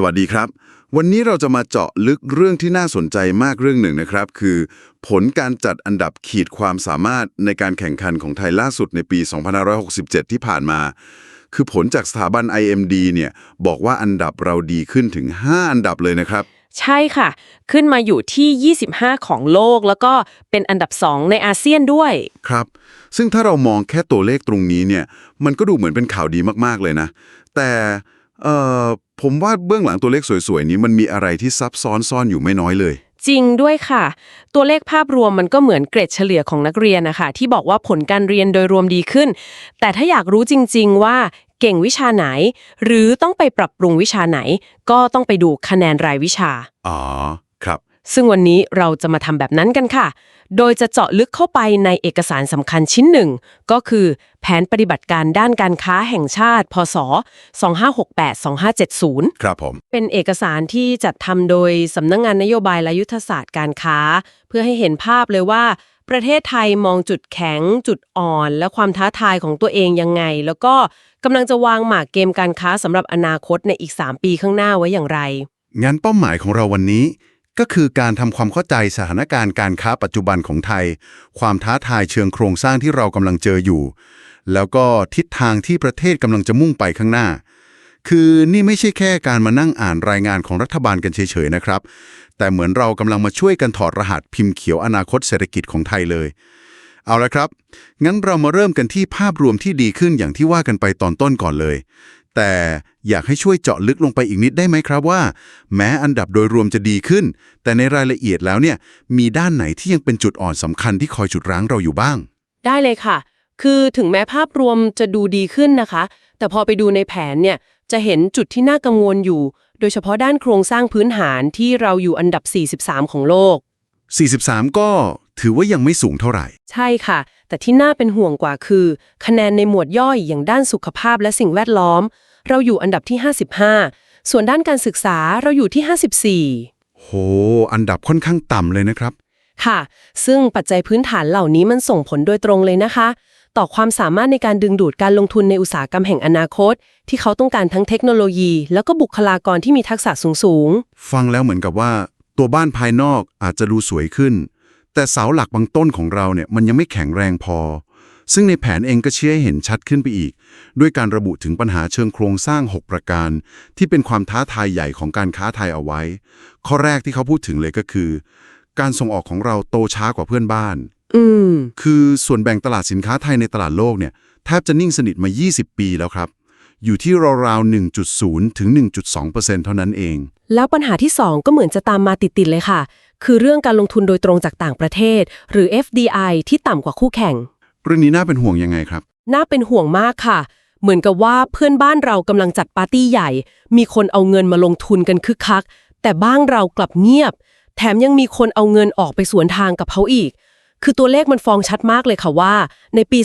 สวัสดีครับ วันนี้เราจะมาเจาะลึกเรื่องที่น่าสนใจมากเรื่องหนึ่งนะครับ คือ ผลการจัดอันดับขีดความสามารถในการแข่งขันของไทยล่าสุดในปี 2567 ที่ผ่านมา คือผลจากสถาบัน IMD เนี่ยบอกว่าอันดับเราดีขึ้นถึง 5 อันดับเลยนะครับ ใช่ค่ะ ขึ้นมาอยู่ที่ 25 ของโลก แล้วก็เป็นอันดับ 2 ในอาเซียนด้วย ครับ ซึ่งถ้าเรามองแค่ตัวเลขตรงนี้เนี่ย มันก็ดูเหมือนเป็นข่าวดีมากๆเลยนะ แต่ เอ่อผมว่าเบื้องหลังตัวเลขสวยๆ นี้มันมีอะไรที่ซับซ้อนซ่อนอยู่ไม่น้อยเลย จริงด้วยค่ะ ตัวเลขภาพรวมมันก็เหมือนเกรดเฉลี่ยของนักเรียนนะคะที่บอกว่าผลการเรียนโดยรวมดีขึ้น แต่ถ้าอยากรู้จริง ๆ ว่าเก่งวิชาไหน หรือต้องไปปรับปรุงวิชาไหน ก็ต้องไปดูคะแนนรายวิชา อ๋อ ครับ ซึ่งวันนี้เราจะมาทำแบบนั้นกันค่ะ โดยจะเจาะลึกเข้าไปในเอกสารสำคัญชิ้นหนึ่ง ก็คือแผนปฏิบัติการด้านการค้าแห่งชาติ พศ 2568-2570 ครับผม เป็นเอกสารที่จัดทำโดยสำนักงงานนโยบายและยุทธศาสตร์การค้า เพื่อให้เห็นภาพเลยว่า ประเทศไทยมองจุดแข็ง จุดอ่อน และความท้าทายของตัวเองยังไง แล้วก็กำลังจะวางหมากเกมการค้าสำหรับอนาคตในอีก 3 ปีข้างหน้าไว้อย่างไร งั้นเป้าหมายของเราวันนี้ ก็คือการทำความเข้าใจสถานการณ์การค้าปัจจุบันของไทย ความท้าทายเชิงโครงสร้างที่เรากำลังเจออยู่ แล้วก็ทิศทางที่ประเทศกำลังจะมุ่งไปข้างหน้า คือนี่ไม่ใช่แค่การมานั่งอ่านรายงานของรัฐบาลกันเฉยๆนะครับ แต่เหมือนเรากำลังมาช่วยกันถอดรหัสพิมพ์เขียวอนาคตเศรษฐกิจของไทยเลย เอาละครับ งั้นเรามาเริ่มกันที่ภาพรวมที่ดีขึ้นอย่างที่ว่ากันไปตอนต้นก่อนเลย แต่อยากให้ช่วยเจาะลึกลงไปอีกนิดได้ไหมครับว่า แม้อันดับโดยรวมจะดีขึ้น แต่ในรายละเอียดแล้วเนี่ยมีด้านไหนที่ยังเป็นจุดอ่อนสำคัญที่คอยจุดร้างเราอยู่บ้าง ได้เลยค่ะ คือถึงแม้ภาพรวมจะดูดีขึ้นนะคะ แต่พอไปดูในแผนเนี่ยจะเห็นจุดที่น่ากังวลอยู่ โดยเฉพาะด้านโครงสร้างพื้นฐานที่เราอยู่อันดับ 43 ของโลก 43 ก็ถือว่ายังไม่สูงเท่าไหร่ ใช่ค่ะ แต่ที่น่าเป็นห่วงกว่าคือ คะแนนในหมวดย่อยอย่างด้านสุขภาพและสิ่งแวดล้อม เราอยู่อันดับที่ 55 ส่วนด้านการศึกษาเราอยู่ที่ 54 โห อันดับค่อนข้างต่ำเลยนะครับ ค่ะ ซึ่งปัจจัยพื้นฐานเหล่านี้มันส่งผลโดยตรงเลยนะคะ ต่อความสามารถในการดึงดูดการลงทุนในอุตสาหกรรมแห่งอนาคต ที่เขาต้องการทั้งเทคโนโลยี แล้วก็บุคลากรที่มีทักษะสูงฟังแล้วเหมือนกับว่า ตัวบ้านภายนอกอาจจะดูสวยขึ้น แต่เสาหลักบางต้นของเราเนี่ยมันยังไม่แข็งแรงพอ ซึ่งในแผนเองก็เชื่อให้เห็นชัดขึ้นไปอีก ด้วยการระบุถึงปัญหาเชิงโครงสร้าง 6 ประการ ที่เป็นความท้าทายใหญ่ของการค้าไทยเอาไว้ ข้อแรกที่เขาพูดถึงเลยก็คือ การส่งออกของเราโตช้ากว่าเพื่อนบ้านๆอืมคือส่วนแบ่งตลาดสินค้าไทยในตลาดโลกเนี่ยแทบจะนิ่งสนิทมา 20 ปีแล้วครับอยู่ที่ราวๆ1.0 ถึง 1.2%เท่านั้นเอง แล้วปัญหาที่ 2 ก็เหมือนจะตามมาติดๆเลยค่ะ คือเรื่องการลงทุนโดยตรงจากต่างประเทศ หรือ FDI ที่ต่ำกว่าคู่แข่ง เรื่องนี้น่าเป็นห่วงยังไงครับ น่าเป็นห่วงมากค่ะ เหมือนกับว่าเพื่อนบ้านเรากำลังจัดปาร์ตี้ใหญ่ มีคนเอาเงินมาลงทุนกันคึกคัก แต่บ้านเรากลับเงียบ แถมยังมีคนเอาเงินออกไปสวนทางกับเขาอีก คือตัวเลขมันฟ้องชัดมากเลยค่ะว่า ในปี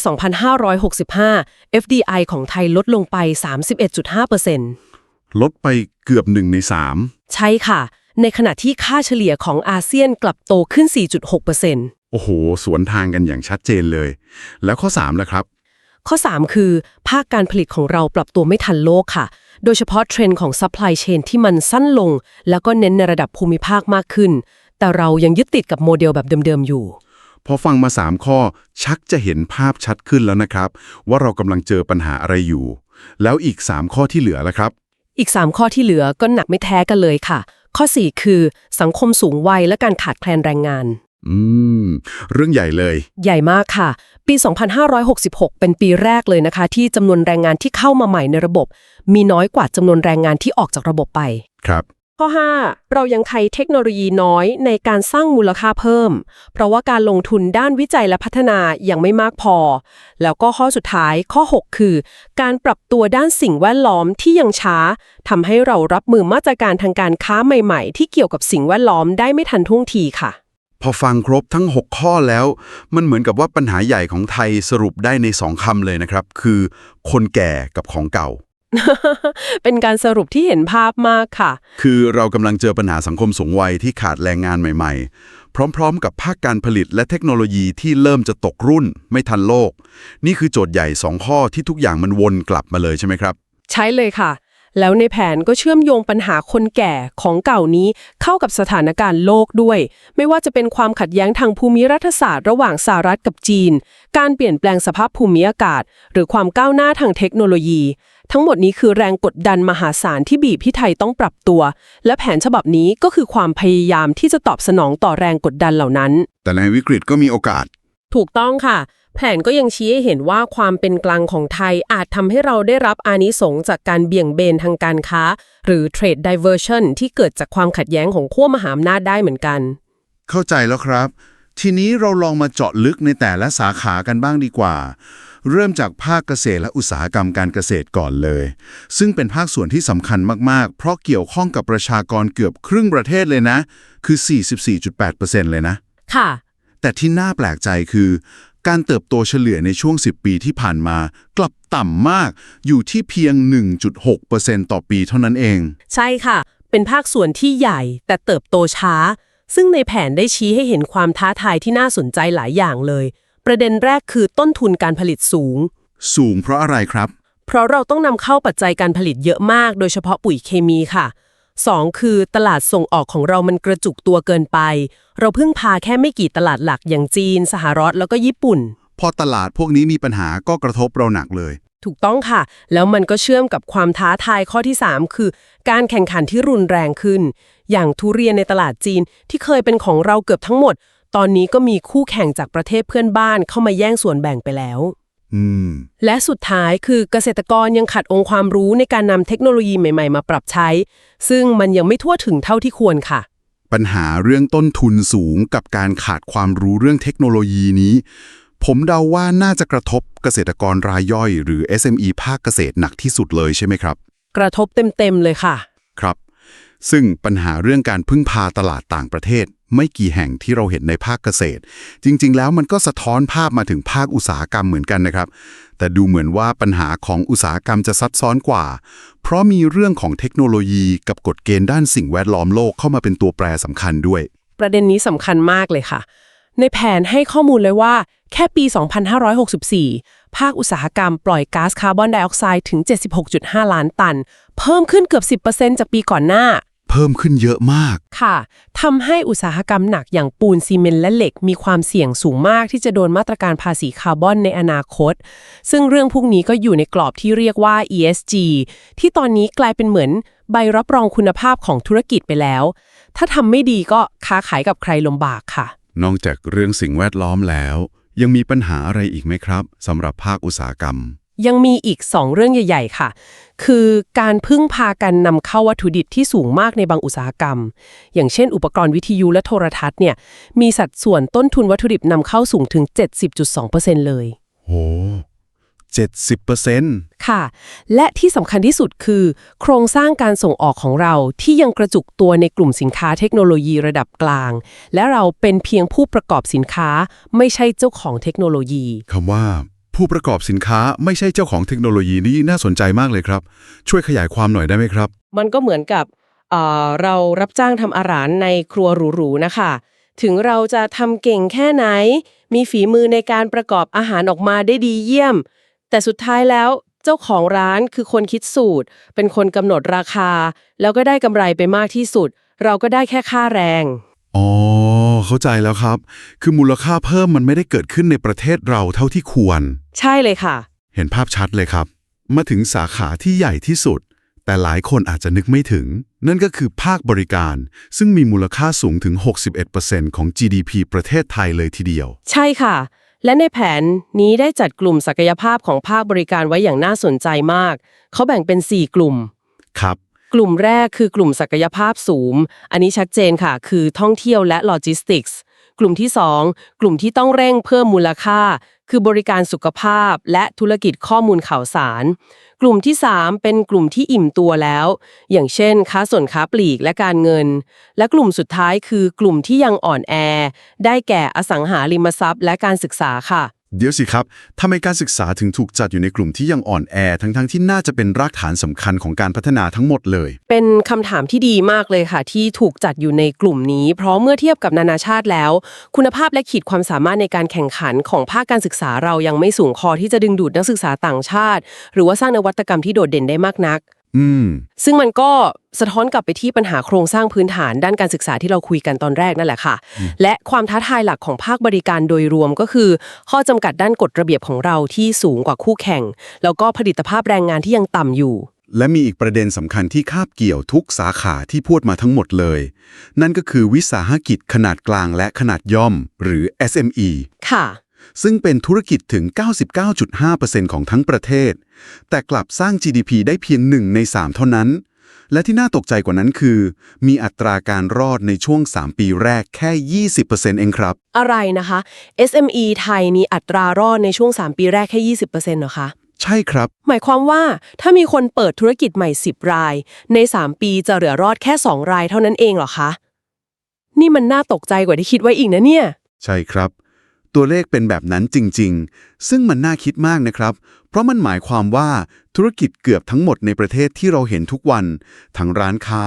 2565 FDI ของไทยลดลงไป 31.5%ลดไปเกือบหนึ่งในใช่ค่ะ ในขณะที่ค่าเฉลี่ยของอาเซียนกลับโตขึ้น 4.6% 3 โอ้โห สวนทางกันอย่างชัดเจนเลย แล้วข้อ3ล่ะครับ ข้อ 3 คือ ภาคการผลิตของเราปรับตัวไม่ทันโลกค่ะ โดยเฉพาะเทรนด์ของ supply chain ที่มันสั้นลง แล้วก็เน้นในระดับภูมิภาคมากขึ้น แต่เรายังยึดติดกับโมเดลแบบเดิมๆอยู่พอฟังมา 3 ข้อ ชักจะเห็นภาพชัดขึ้นแล้วนะครับ ว่าเรากำลังเจอปัญหาอะไรอยู่ แล้วอีก 3 ข้อที่เหลือล่ะครับ อีก 3 ข้อที่เหลือก็หนักไม่แท้กันเลยค่ะ ข้อ 4 คือ สังคมสูงวัยและการขาดแคลนแรงงาน อืม เรื่องใหญ่เลย ใหญ่มากค่ะ ปี 2566 เป็นปีแรกเลยนะคะ ที่จำนวนแรงงานที่เข้ามาใหม่ในระบบ มีน้อยกว่าจำนวนแรงงานที่ออกจากระบบไป ครับ ข้อ 5 เรายังใช้เทคโนโลยีน้อยในการสร้างมูลค่าเพิ่ม เพราะว่าการลงทุนด้านวิจัยและพัฒนายังไม่มากพอ แล้วก็ข้อสุดท้ายข้อ 6 คือ การปรับตัวด้านสิ่งแวดล้อมที่ยังช้าทำให้เรารับมือมาตรการทางการค้าใหม่ ๆ ที่เกี่ยวกับสิ่งแวดล้อมได้ไม่ทันท่วงทีค่ะ พอฟังครบทั้ง 6 ข้อแล้ว มันเหมือนกับว่าปัญหาใหญ่ของไทยสรุปได้ใน2คำเลยนะครับ คือ คนแก่กับของเก่า เป็นการสรุปที่เห็นภาพมากค่ะ คือเรากำลังเจอปัญหาสังคมสูงวัยที่ขาดแรงงานใหม่ ๆ พร้อมๆ กับภาคการผลิตและเทคโนโลยีที่เริ่มจะตกรุ่น ไม่ทันโลก นี่คือโจทย์ใหญ่2ข้อที่ทุกอย่างมันวนกลับมาเลยใช่ไหมครับ ใช้เลยค่ะ แล้วในแผนก็เชื่อมโยงปัญหาคนแก่ของเก่านี้เข้ากับสถานการณ์โลกด้วย ไม่ว่าจะเป็นความขัดแย้งทางภูมิรัฐศาสตร์ระหว่างสหรัฐกับจีน การเปลี่ยนแปลงสภาพภูมิอากาศ หรือความก้าวหน้าทางเทคโนโลยี ทั้งหมดนี้คือแรงกดดันมหาศาลที่บีบที่ไทยต้องปรับตัว และแผนฉบับนี้ก็คือความพยายามที่จะตอบสนองต่อแรงกดดันเหล่านั้น แต่ในวิกฤตก็มีโอกาส ถูกต้องค่ะ แผนก็ยังชี้ให้เห็นว่าความเป็นกลางของไทยอาจทำให้เราได้รับอานิสงส์จากการเบี่ยงเบนทางการค้า หรือ trade diversion ที่เกิดจากความขัดแย้งของขั้วมหาอำนาจได้เหมือนกัน เข้าใจแล้วครับ ทีนี้เราลองมาเจาะลึกในแต่ละสาขากันบ้างดีกว่า เริ่มจากภาคเกษตรและอุตสาหกรรมการเกษตรก่อนเลย ซึ่งเป็นภาคส่วนที่สำคัญมากๆ เพราะเกี่ยวข้องกับประชากรเกือบครึ่งประเทศเลยนะ คือ 44.8%เลยนะ ค่ะ แต่ที่น่าแปลกใจคือ การเติบโตเฉลี่ยในช่วง 10 ปีที่ผ่านมา กลับต่ำมากอยู่ที่เพียง 1.6%ต่อปีเท่านั้นเอง ใช่ค่ะ เป็นภาคส่วนที่ใหญ่แต่เติบโตช้า ซึ่งในแผนได้ชี้ให้เห็นความท้าทายที่น่าสนใจหลายอย่างเลย ประเด็นแรกคือต้นทุนการผลิตสูง สูงเพราะอะไรครับ เพราะเราต้องนำเข้าปัจจัยการผลิตเยอะมาก โดยเฉพาะปุ๋ยเคมีค่ะ 2. คือตลาดส่งออกของเรามันกระจุกตัวเกินไป เราเพิ่งพาแค่ไม่กี่ตลาดหลักอย่างจีน สหรัฐแล้วก็ญี่ปุ่น พอตลาดพวกนี้มีปัญหาก็กระทบเราหนักเลย ถูกต้องค่ะ แล้วมันก็เชื่อมกับความท้าทายข้อที่ 3 คือ การแข่งขันที่รุนแรงขึ้น อย่างทุเรียนในตลาดจีนที่เคยเป็นของเราเกือบทั้งหมด ตอนนี้ก็มีคู่แข่งจากประเทศเพื่อนบ้านเข้ามาแย่งส่วนแบ่งไปแล้วอืม และสุดท้ายคือเกษตรกรยังขัดองค์ความรู้ในการนำเทคโนโลยีใหม่ๆ มาปรับใช้ ซึ่งมันยังไม่ทั่วถึงเท่าที่ควรค่ะ ปัญหาเรื่องต้นทุนสูงกับการขาดความรู้เรื่องเทคโนโลยีนี้ ผมเดาว่าน่าจะกระทบเกษตรกรรายย่อย หรือ SME ภาคเกษตรหนักที่สุดเลยใช่ไหมครับ กระทบเต็มๆเลยค่ะ ครับ ซึ่งปัญหาเรื่องการพึ่งพาตลาดต่างประเทศ ไม่กี่แห่งที่เราเห็นในภาคเกษตร จริง ๆ แล้วมันก็สะท้อนภาพมาถึงภาคอุตสาหกรรมเหมือนกันนะครับ แต่ดูเหมือนว่าปัญหาของอุตสาหกรรมจะซับซ้อนกว่า เพราะมีเรื่องของเทคโนโลยีกับกฎเกณฑ์ด้านสิ่งแวดล้อมโลกเข้ามาเป็นตัวแปรสำคัญด้วย ประเด็นนี้สำคัญมากเลยค่ะ ในแผนให้ข้อมูลเลยว่า แค่ปี 2564 ภาคอุตสาหกรรมปล่อยก๊าซคาร์บอนไดออกไซด์ถึง 76.5 ล้านตัน เพิ่มขึ้นเกือบ 10%จากปีก่อนหน้า เพิ่มขึ้นเยอะมาก ค่ะทำให้อุตสาหกรรมหนักอย่างปูนซีเมนต์และเหล็กมีความเสี่ยงสูงมากที่จะโดนมาตรการภาษีคาร์บอนในอนาคต ซึ่งเรื่องพวกนี้ก็อยู่ในกรอบที่เรียกว่า ESG ที่ตอนนี้กลายเป็นเหมือนใบรับรองคุณภาพของธุรกิจไปแล้ว ถ้าทำไม่ดีก็ค้าขายกับใครลำบากค่ะ นอกจากเรื่องสิ่งแวดล้อมแล้ว ยังมีปัญหาอะไรอีกไหมครับสำหรับภาคอุตสาหกรรม ยังมีอีก 2 เรื่องใหญ่ ๆ ค่ะ คือการพึ่งพากันนำเข้าวัตถุดิบที่สูงมากในบางอุตสาหกรรม อย่างเช่น อุปกรณ์วิทยุและโทรทัศน์เนี่ยมีสัดส่วนต้นทุนวัตถุดิบนำเข้าสูงถึง 70.2%เลยโห70%ค่ะ และที่สำคัญที่สุดคือ โครงสร้างการส่งออกของเราที่ยังกระจุกตัวในกลุ่มสินค้าเทคโนโลยีระดับกลาง และเราเป็นเพียงผู้ประกอบสินค้าไม่ใช่เจ้าของเทคโนโลยีคำว่า ผู้ประกอบสินค้าไม่ใช่เจ้าของเทคโนโลยีนี่น่าสนใจมากเลยครับ ช่วยขยายความหน่อยได้ไหมครับ มันก็เหมือนกับเอ่อเรารับจ้างทำอาหารในครัวหรูๆนะคะ ถึงเราจะทำเก่งแค่ไหน มีฝีมือในการประกอบอาหารออกมาได้ดีเยี่ยม แต่สุดท้ายแล้วเจ้าของร้านคือคนคิดสูตร เป็นคนกำหนดราคา แล้วก็ได้กำไรไปมากที่สุด เราก็ได้แค่ค่าแรงอ๋อ เข้าใจแล้วครับ คือมูลค่าเพิ่มมันไม่ได้เกิดขึ้นในประเทศเราเท่าที่ควร ใช่เลยค่ะ เห็นภาพชัดเลยครับ มาถึงสาขาที่ใหญ่ที่สุด แต่หลายคนอาจจะนึกไม่ถึง นั่นก็คือภาคบริการ ซึ่งมีมูลค่าสูงถึง 61%ของ GDP ประเทศไทยเลยทีเดียว ใช่ค่ะ และในแผนนี้ได้จัดกลุ่มศักยภาพของภาคบริการไว้อย่างน่าสนใจมาก เขาแบ่งเป็น 4 กลุ่ม ครับ กลุ่มแรกคือกลุ่มศักยภาพสูง อันนี้ชัดเจนค่ะ คือท่องเที่ยวและโลจิสติกส์ กลุ่มที่ 2 กลุ่มที่ต้องเร่งเพิ่มมูลค่า คือบริการสุขภาพ และธุรกิจข้อมูลข่าวสาร กลุ่มที่ 3 เป็นกลุ่มที่อิ่มตัวแล้ว อย่างเช่น ค้าส่วนค้าปลีกและการเงิน และกลุ่มสุดท้ายคือกลุ่มที่ยังอ่อนแอ ได้แก่อสังหาริมทรัพย์ และการศึกษาค่ะ เดี๋ยวสิครับทำไมการศึกษาถึงถูกจัดอยู่ในกลุ่มที่ยังอ่อนแอ ทั้งๆที่น่าจะเป็นรากฐานสำคัญของการพัฒนาทั้งหมดเลย เป็นคำถามที่ดีมากเลยค่ะ ที่ถูกจัดอยู่ในกลุ่มนี้ เพราะเมื่อเทียบกับนานาชาติแล้ว คุณภาพและขีดความสามารถในการแข่งขันของภาคการศึกษาเรายังไม่สูงพอที่จะดึงดูดนักศึกษาต่างชาติ หรือว่าสร้างนวัตกรรมที่โดดเด่นได้มากนัก อืม ซึ่งมันก็สะท้อนกลับไปที่ปัญหาโครงสร้างพื้นฐานด้านการศึกษาที่เราคุยกันตอนแรกนั่นแหละค่ะ และความท้าทายหลักของภาคบริการโดยรวมก็คือ ข้อจำกัดด้านกฎระเบียบของเราที่สูงกว่าคู่แข่ง แล้วก็ผลิตภาพแรงงานที่ยังต่ำอยู่ และมีอีกประเด็นสำคัญที่คาบเกี่ยวทุกสาขาที่พูดมาทั้งหมดเลย นั่นก็คือวิสาหกิจขนาดกลางและขนาดย่อม หรือ SME ค่ะ ซึ่งเป็นธุรกิจถึง 99.5%ของทั้งประเทศ แต่กลับสร้าง GDP ได้เพียง 1 ใน 3 เท่านั้น และที่น่าตกใจกว่านั้นคือ มีอัตราการรอดในช่วง 3 ปีแรกแค่ 20%เองครับ อะไรนะคะ SME ไทยมีอัตรารอดในช่วง 3 ปีแรกแค่ 20%เหรอคะใช่ครับ หมายความว่าถ้ามีคนเปิดธุรกิจใหม่ 10 ราย ใน 3 ปีจะเหลือรอดแค่ 2 รายเท่านั้นเองเหรอคะ นี่มันน่าตกใจกว่าที่คิดไว้อีกนะเนี่ย ใช่ครับ ตัวเลขเป็นแบบนั้นจริง ๆ ซึ่งมันน่าคิดมากนะครับ เพราะมันหมายความว่าธุรกิจเกือบทั้งหมดในประเทศที่เราเห็นทุกวัน ทั้งร้านค้า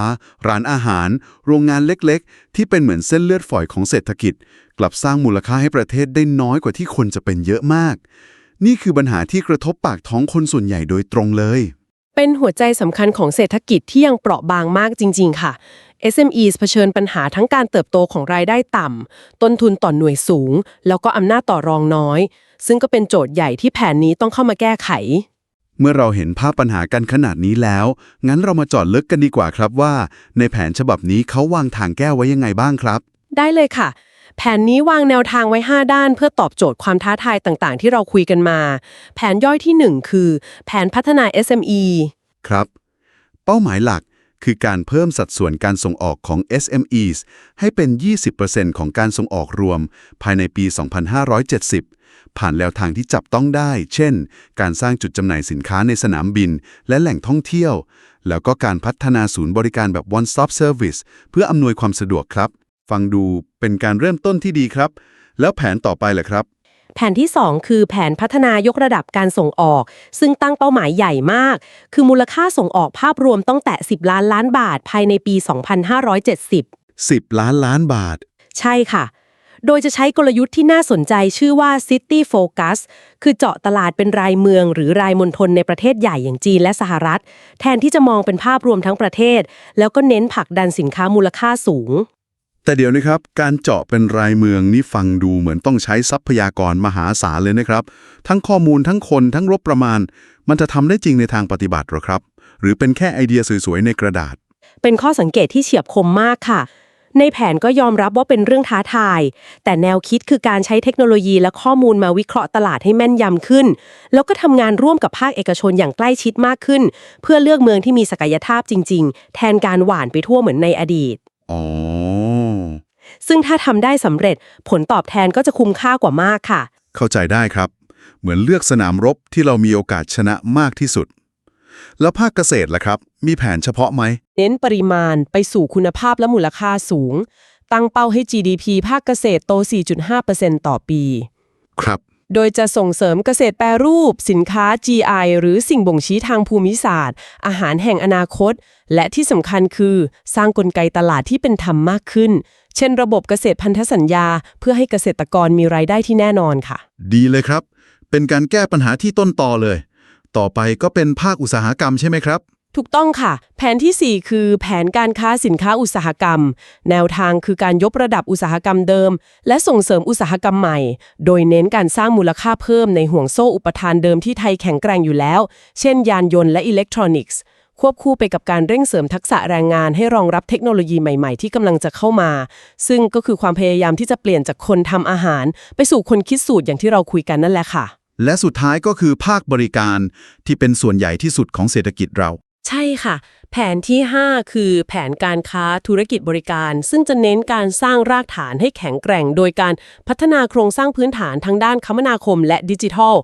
ร้านอาหาร โรงงานเล็กๆ ที่เป็นเหมือนเส้นเลือดฝอยของเศรษฐกิจ กลับสร้างมูลค่าให้ประเทศได้น้อยกว่าที่คนจะเป็นเยอะมาก นี่คือปัญหาที่กระทบปากท้องคนส่วนใหญ่โดยตรงเลย เป็นหัวใจสำคัญของเศรษฐกิจที่ยังเปราะบางมากจริง ๆ ค่ะ SMEs เผชิญปัญหาทั้งการเติบโตของรายได้ต่ำ ต้นทุนต่อหน่วยสูง แล้วก็อำนาจต่อรองน้อย ซึ่งก็เป็นโจทย์ใหญ่ที่แผนนี้ต้องเข้ามาแก้ไข เมื่อเราเห็นภาพปัญหากันขนาดนี้แล้ว งั้นเรามาเจอดลึกกันดีกว่าครับว่า ในแผนฉบับนี้เขาวางทางแก้ไว้ยังไงบ้างครับ ได้เลยค่ะ แผนนี้วางแนวทางไว้ 5 ด้าน เพื่อตอบโจทย์ความท้าทายต่างๆ ที่เราคุยกันมา แผนย่อยที่ 1 คือ แผนพัฒนา SME ครับ เป้าหมายหลัก คือการเพิ่มสัดส่วนการส่งออกของ SMEs ให้เป็น 20%ของการส่งออกรวม ภายในปี 2570 ผ่านแนวทางที่จับต้องได้ เช่น การสร้างจุดจำหน่ายสินค้าในสนามบิน และแหล่งท่องเที่ยว แล้วก็การพัฒนาศูนย์บริการแบบ one stop service เพื่ออำนวยความสะดวกครับ ฟังดูเป็นการเริ่มต้นที่ดีครับ แล้วแผนต่อไปแหละครับ แผนที่ 2 คือแผนพัฒนายกระดับการส่งออก ซึ่งตั้งเป้าหมายใหญ่มาก คือมูลค่าส่งออกภาพรวมต้องแตะ 10 ล้านล้านบาท ภายในปี 2570 10 ล้านล้านบาท ใช่ค่ะ โดยจะใช้กลยุทธ์ที่น่าสนใจชื่อว่า City Focus คือเจาะตลาดเป็นรายเมือง หรือรายมณฑลในประเทศใหญ่อย่างจีนและสหรัฐ แทนที่จะมองเป็นภาพรวมทั้งประเทศ แล้วก็เน้นผลักดันสินค้ามูลค่าสูง แต่เดี๋ยวนะครับ การเจาะเป็นรายเมืองนี่ฟังดูเหมือนต้องใช้ทรัพยากรมหาศาลเลยนะครับ ทั้งข้อมูลทั้งคนทั้งรบประมาณ มันจะทำได้จริงในทางปฏิบัติหรอครับ หรือเป็นแค่ไอเดียสวยๆในกระดาษ เป็นข้อสังเกตที่เฉียบคมมากค่ะ ในแผนก็ยอมรับว่าเป็นเรื่องท้าทาย แต่แนวคิดคือการใช้เทคโนโลยีและข้อมูลมาวิเคราะห์ตลาดให้แม่นยำขึ้น แล้วก็ทำงานร่วมกับภาคเอกชนอย่างใกล้ชิดมากขึ้น เพื่อเลือกเมืองที่มีศักยภาพจริง ๆ แทนการหว่านไปทั่วเหมือนในอดีตอ๋อ ซึ่งถ้าทำได้สำเร็จผลตอบแทนก็จะคุ้มค่ากว่ามากค่ะ เข้าใจได้ครับ เหมือนเลือกสนามรบที่เรามีโอกาสชนะมากที่สุด แล้วภาคเกษตรล่ะครับ มีแผนเฉพาะไหม เน้นปริมาณไปสู่คุณภาพและมูลค่าสูง ตั้งเป้าให้ GDP ภาคเกษตรโต 4.5%ต่อปี ครับ โดยจะส่งเสริมเกษตรแปรรูป สินค้า GI หรือสิ่งบ่งชี้ทางภูมิศาสตร์ อาหารแห่งอนาคต และที่สำคัญคือ สร้างกลไกตลาดที่เป็นธรรมมากขึ้น เช่นระบบเกษตรพันธสัญญา เพื่อให้เกษตรกรมีรายได้ที่แน่นอนค่ะ ดีเลยครับ เป็นการแก้ปัญหาที่ต้นตอเลย ต่อไปก็เป็นภาคอุตสาหกรรมใช่ไหมครับ ถูกต้องค่ะ แผนที่ 4 คือแผนการค้าสินค้าอุตสาหกรรม แนวทางคือการยกระดับอุตสาหกรรมเดิม และส่งเสริมอุตสาหกรรมใหม่ โดยเน้นการสร้างมูลค่าเพิ่มในห่วงโซ่อุปทานเดิมที่ไทยแข็งแกร่งอยู่แล้ว เช่น ยานยนต์และอิเล็กทรอนิกส์ ควบคู่ไปกับการเร่งเสริมทักษะแรงงานให้รองรับเทคโนโลยีใหม่ๆ ที่กำลังจะเข้ามา ซึ่งก็คือความพยายามที่จะเปลี่ยนจากคนทำอาหาร ไปสู่คนคิดสูตรอย่างที่เราคุยกันนั่นแหละค่ะ และสุดท้ายก็คือภาคบริการที่เป็นส่วนใหญ่ที่สุดของเศรษฐกิจเรา ใช่ค่ะ แผนที่ 5 คือแผนการค้าธุรกิจบริการ ซึ่งจะเน้นการสร้างรากฐานให้แข็งแกร่ง โดยการพัฒนาโครงสร้างพื้นฐานทางด้านคมนาคมและดิจิทัล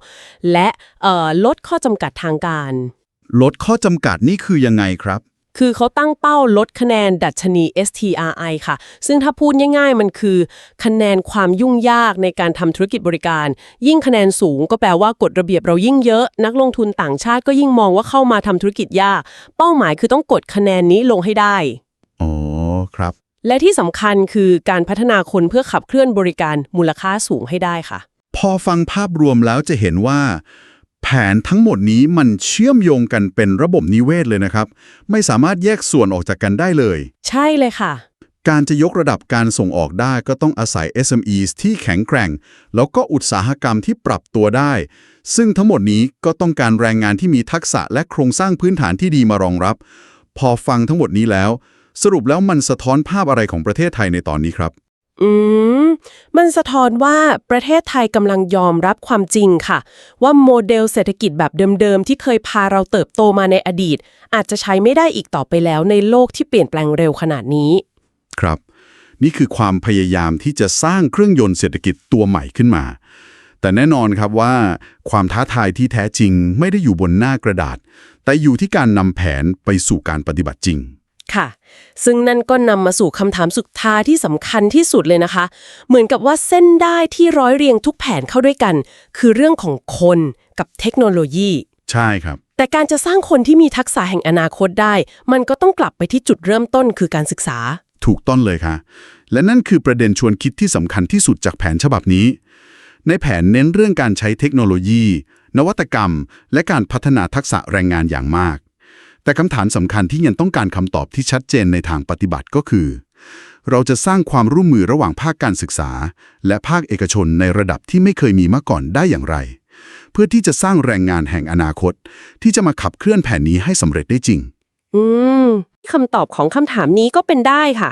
และเอ่อลดข้อจำกัดทางการ ลดข้อจำกัดนี่คือยังไงครับ คือเขาตั้งเป้าลดคะแนนดัชนี STRI ค่ะ ซึ่งถ้าพูดง่ายๆ มันคือ คะแนนความยุ่งยากในการทำธุรกิจบริการ ยิ่งคะแนนสูงก็แปลว่ากฎระเบียบเรายิ่งเยอะ นักลงทุนต่างชาติก็ยิ่งมองว่าเข้ามาทำธุรกิจยาก เป้าหมายคือต้องกดคะแนนนี้ลงให้ได้ อ๋อครับ และที่สำคัญคือการพัฒนาคนเพื่อขับเคลื่อนบริการมูลค่าสูงให้ได้ค่ะ พอฟังภาพรวมแล้วจะเห็นว่า แผนทั้งหมดนี้มันเชื่อมโยงกันเป็นระบบนิเวศเลยนะครับ ไม่สามารถแยกส่วนออกจากกันได้เลย ใช่เลยค่ะ การจะยกระดับการส่งออกได้ก็ต้องอาศัย SMEs ที่แข็งแกร่ง แล้วก็อุตสาหกรรมที่ปรับตัวได้ ซึ่งทั้งหมดนี้ก็ต้องการแรงงานที่มีทักษะและโครงสร้างพื้นฐานที่ดีมารองรับ พอฟังทั้งหมดนี้แล้ว สรุปแล้วมันสะท้อนภาพอะไรของประเทศไทยในตอนนี้ครับ อืม มันสะท้อนว่าประเทศไทยกำลังยอมรับความจริงค่ะ ว่าโมเดลเศรษฐกิจแบบเดิมๆ ที่เคยพาเราเติบโตมาในอดีต อาจจะใช้ไม่ได้อีกต่อไปแล้วในโลกที่เปลี่ยนแปลงเร็วขนาดนี้ ครับ นี่คือความพยายามที่จะสร้างเครื่องยนต์เศรษฐกิจตัวใหม่ขึ้นมา แต่แน่นอนครับว่าความท้าทายที่แท้จริงไม่ได้อยู่บนหน้ากระดาษ แต่อยู่ที่การนำแผนไปสู่การปฏิบัติจริง ค่ะ ซึ่งนั่นก็นำมาสู่คำถามสุดท้ายที่สำคัญที่สุดเลยนะคะ เหมือนกับว่าเส้นได้ที่ร้อยเรียงทุกแผนเข้าด้วยกัน คือเรื่องของคนกับเทคโนโลยี ใช่ครับ แต่การจะสร้างคนที่มีทักษะแห่งอนาคตได้ มันก็ต้องกลับไปที่จุดเริ่มต้นคือการศึกษา ถูกต้นเลยค่ะ และนั่นคือประเด็นชวนคิดที่สำคัญที่สุดจากแผนฉบับนี้ ในแผนเน้นเรื่องการใช้เทคโนโลยี นวัตกรรม และการพัฒนาทักษะแรงงานอย่างมาก แต่คำถามสำคัญที่ยังต้องการคำตอบที่ชัดเจนในทางปฏิบัติก็คือ เราจะสร้างความร่วมมือระหว่างภาคการศึกษา และภาคเอกชนในระดับที่ไม่เคยมีมาก่อนได้อย่างไร เพื่อที่จะสร้างแรงงานแห่งอนาคต ที่จะมาขับเคลื่อนแผนนี้ให้สำเร็จได้จริง อืมคำตอบของคำถามนี้ก็เป็นได้ค่ะ